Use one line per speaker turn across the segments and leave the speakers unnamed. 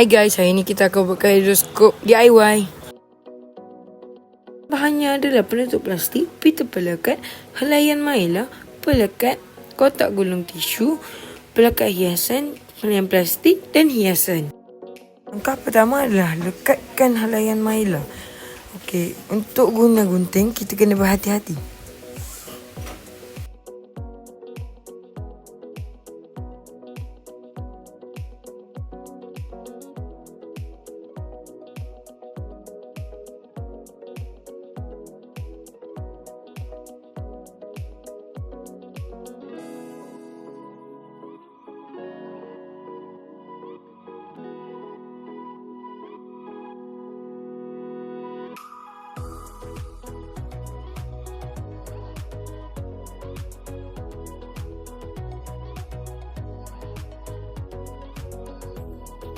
Hai guys, hari ni kita akan buat kaleidoskop DIY. Bahannya adalah penutup plastik, pita pelekat, helaian maila, pelekat, kotak gulung tisu, pelekat hiasan, helaian plastik dan hiasan. Langkah pertama adalah lekatkan helaian maila. Okey, untuk guna gunting kita kena berhati-hati.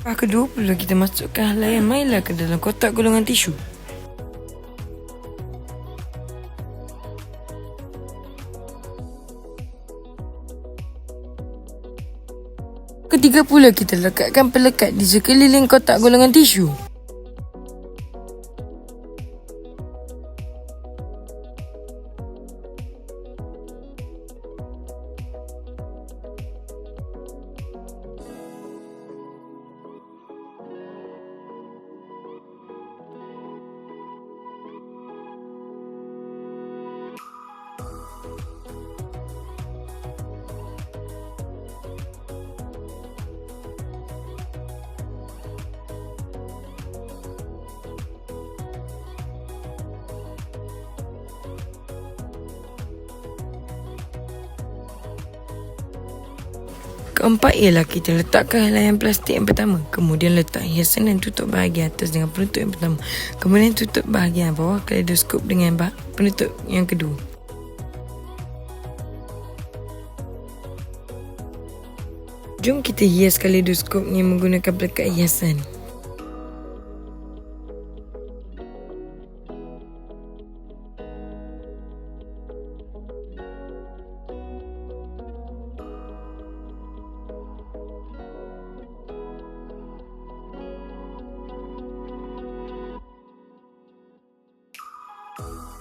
Langkah kedua perlu kita masukkan helaian maila ke dalam kotak gulungan tisu. Ketiga pula kita lekatkan pelekat di sekeliling kotak gulungan tisu. Keempat ialah kita letakkan helaian plastik yang pertama. Kemudian letak hiasan dan tutup bahagian atas dengan penutup yang pertama. Kemudian tutup bahagian bawah kaleidoskop dengan penutup yang kedua. Jom kita hias kaleidoskop ni menggunakan pelekat hiasan. you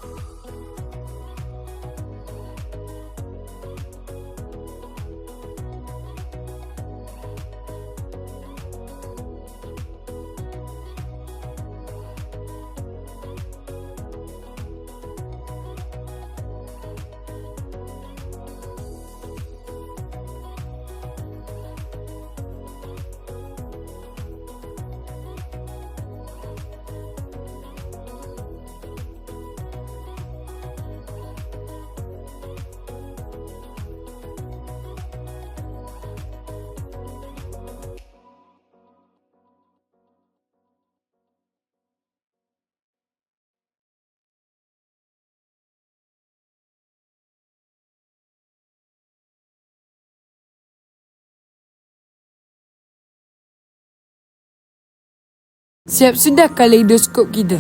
Siap sudah kaleidoskop kita.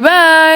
Bye.